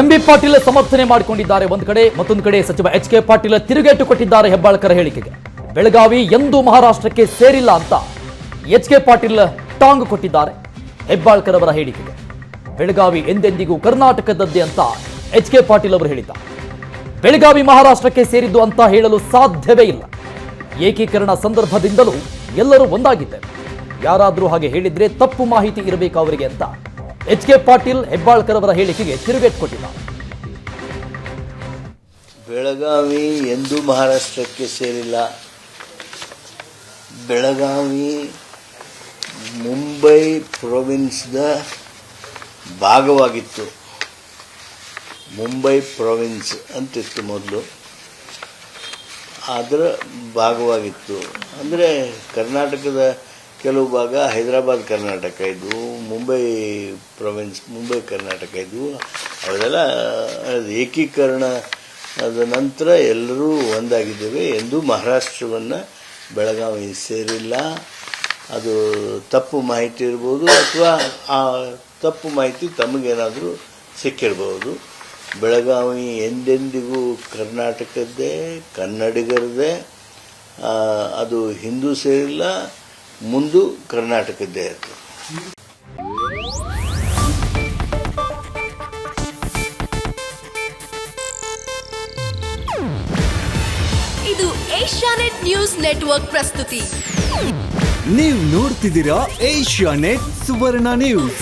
M B Patil ಸಮರ್ಥನೆ ಮಾಡಿಕೊಂಡಿದ್ದಾರೆ. ಒಂದು ಕಡೆ, ಮತ್ತೊಂದು ಕಡೆ ಸಚಿವ ಎಚ್ ಕೆ ಪಾಟೀಲ್ ತಿರುಗೇಟು ಕೊಟ್ಟಿದ್ದಾರೆ ಹೆಬ್ಬಾಳ್ಕರ್ ಹೇಳಿಕೆಗೆ. ಬೆಳಗಾವಿ ಎಂದೂ ಮಹಾರಾಷ್ಟ್ರಕ್ಕೆ ಸೇರಿಲ್ಲ ಅಂತ ಎಚ್ ಕೆ ಪಾಟೀಲ್ ಟಾಂಗ್ ಕೊಟ್ಟಿದ್ದಾರೆ ಹೆಬ್ಬಾಳ್ಕರ್ ಅವರ ಹೇಳಿಕೆಗೆ. ಬೆಳಗಾವಿ ಎಂದೆಂದಿಗೂ ಕರ್ನಾಟಕದದ್ದೇ ಅಂತ ಎಚ್ ಕೆ ಪಾಟೀಲ್ ಅವರು ಹೇಳಿದ್ದಾರೆ. ಬೆಳಗಾವಿ ಮಹಾರಾಷ್ಟ್ರಕ್ಕೆ ಸೇರಿದ್ದು ಅಂತ ಹೇಳಲು ಸಾಧ್ಯವೇ ಇಲ್ಲ. ಏಕೀಕರಣ ಸಂದರ್ಭದಿಂದಲೂ ಎಲ್ಲರೂ ಒಂದಾಗಿದ್ದೇವೆ ಯಾರಾದರೂ ಹಾಗೆ ಹೇಳಿದ್ರೆ ತಪ್ಪು ಮಾಹಿತಿ ಇರಬೇಕು ಅವರಿಗೆ ಅಂತ ಎಚ್ ಕೆ ಪಾಟೀಲ್ ಹೆಬ್ಬಾಳ್ಕರ್ ಅವರ ಹೇಳಿಕೆಗೆ ತಿರುಗೇಟು ಕೊಟ್ಟಿಲ್ಲ. ಬೆಳಗಾವಿ ಎಂದೂ ಮಹಾರಾಷ್ಟ್ರಕ್ಕೆ ಸೇರಿಲ್ಲ. ಬೆಳಗಾವಿ ಮುಂಬೈ ಪ್ರೊವಿನ್ಸ್ದ ಭಾಗವಾಗಿತ್ತು. ಮುಂಬೈ ಪ್ರೊವಿನ್ಸ್ ಅಂತಿತ್ತು ಮೊದಲು. ಅದರ ಭಾಗವಾಗಿತ್ತು. ಅಂದರೆ ಕರ್ನಾಟಕದ ಕೆಲವು ಭಾಗ ಹೈದರಾಬಾದ್, ಕರ್ನಾಟಕ ಇದ್ವು, ಮುಂಬೈ ಪ್ರೊವಿನ್ಸ್ ಮುಂಬೈ, ಕರ್ನಾಟಕ ಇದ್ವು. ಅವೆಲ್ಲ ಏಕೀಕರಣ ಅದ ನಂತರ ಎಲ್ಲರೂ ಒಂದಾಗಿದ್ದೇವೆ ಎಂದು ಮಹಾರಾಷ್ಟ್ರವನ್ನು ಬೆಳಗಾವಿ ಸೇರಿಲ್ಲ. ಅದು ತಪ್ಪು ಮಾಹಿತಿ ಇರ್ಬೋದು ಅಥವಾ ಆ ತಪ್ಪು ಮಾಹಿತಿ ತಮಗೇನಾದರೂ ಸಿಕ್ಕಿರ್ಬೋದು. ಬೆಳಗಾವಿ ಎಂದೆಂದಿಗೂ ಕರ್ನಾಟಕದ್ದೇ ಕನ್ನಡಿಗರದೇ ಅದು ಹಿಂದೂ ಸೇರಿಲ್ಲ. ಮುಂದು ಕರ್ನಾಟಕದ್ದೇ ಆಯಿತು ಇದು ಏಷ್ಯಾನೆಟ್ ನ್ಯೂಸ್ ನೆಟ್ವರ್ಕ್ ಪ್ರಸ್ತುತಿ. ನೀವು ನೋಡ್ತಿದ್ದೀರಾ ಏಷ್ಯಾ ನೆಟ್ ಸುವರ್ಣ ನ್ಯೂಸ್.